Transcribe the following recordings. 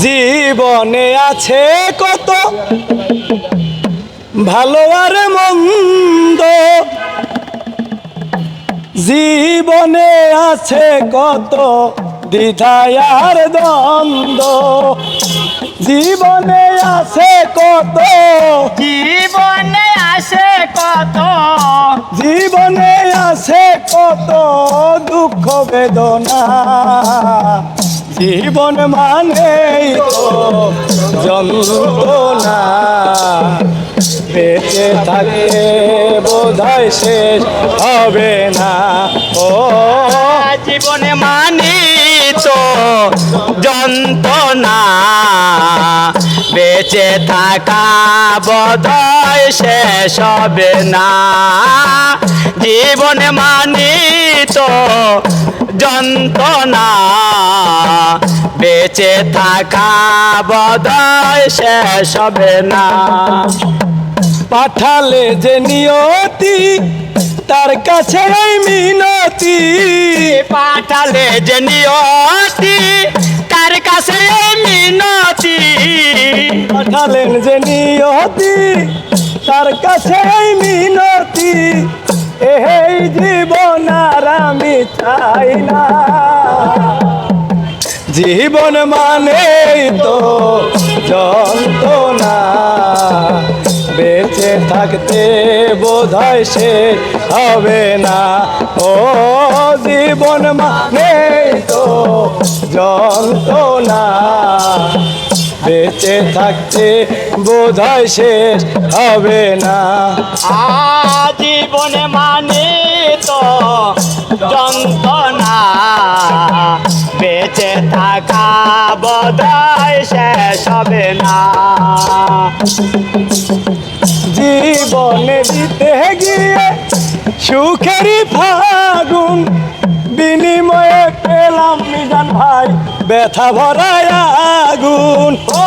জীবনে আছে কত ভালো আর মন্দ। জীবনে আছে কত দ্বিধায় আর দ্বন্দ্ব। জীবনে আছে কত জীবনে আছে কত জীবনে আছে কত দুঃখ বেদনা। জীবন মানেই তো যন্ত্রণা। বেঁচে থাকতে বোধহয় শেষ হবে না। ও। জীবনে মানি তো যন্ত্রণা। বেঁচে থাকা বদয় শেষ হবে না। জীবনে মানি তো যন্ত্রণা বেঁচে থাকা বদয় শেষ হবে না। পাঠালে যে নিয়তি তার কাছে মিনতি। পাঠালে যে নিয়তি তার কাছে মিনতি। পাঠালেন যে নিয়তি তার কাছে মিনতি। এই জীবন আর আমি চাই না। জীবন মানে তো যন্ত্রণা। বেঁচে থাকতে বোধহয় সে হবে না। ও জীবন মানে তো যন্ত্রণা। বেঁচে থাকতে বোধহয় শেষ হবে না। জীবনে মানে তো যন্ত্রণা। বেঁচে থাকা বদয় শেষ হবে না। জীবনে দিতে গিয়ে সুখেরই ফাগুন ব্যথা ভরায় আগুন। ও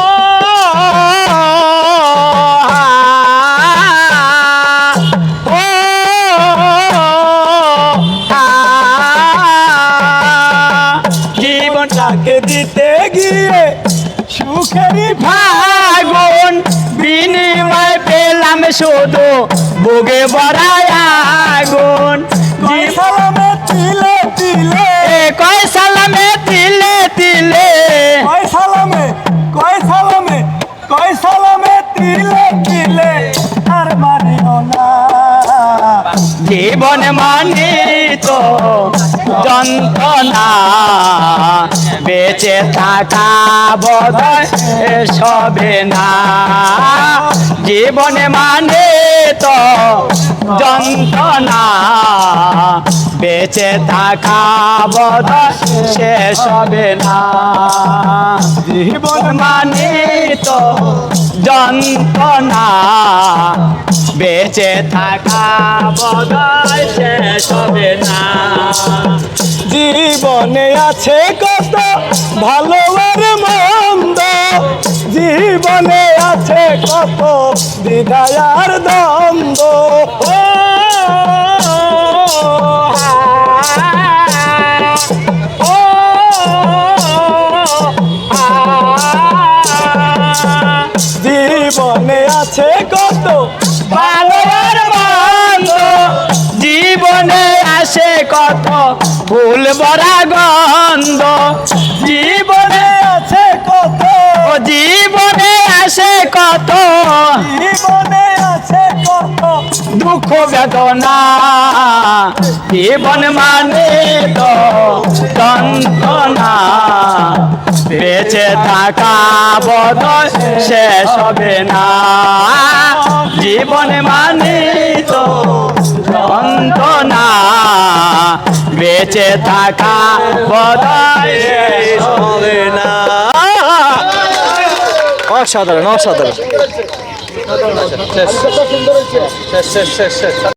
জীবনটা দিতে গিয়ে সুখেরই ফাগুন বিনিময় পেলাম শুধু বুকে বড়ায় আগুন। সালামে তিলে তিলে জীবন মানে তো যন্ত্রণা বেঁচে থাকা বোধ সবে না। জীবনে মানে তো যন্ত্রণা বেঁচে থাকা বোধ শেষ হবে না। জীবন মানে তো যন্ত্রণা বেঁচে থাকা বোধয় শেষ হবে না জীবনে আছে কত ভালো আর মন্দ জীবনে আছে কত দ্বিধায় আর দ্বন্দ্ব জীবনে আছে কত কত ফুল ভরা গন্ধ। জীবনে আছে কত জীবনে আসে কত জীবনে আছে কত দুঃখ বেদনা। জীবন মানে তো যন্ত্রণা। বেঁচে থাকা বদ শেষ হবে না। জীবন মানে বেঁচে থাকা শেষ হবে না। অসাধারণ অসাধারণ।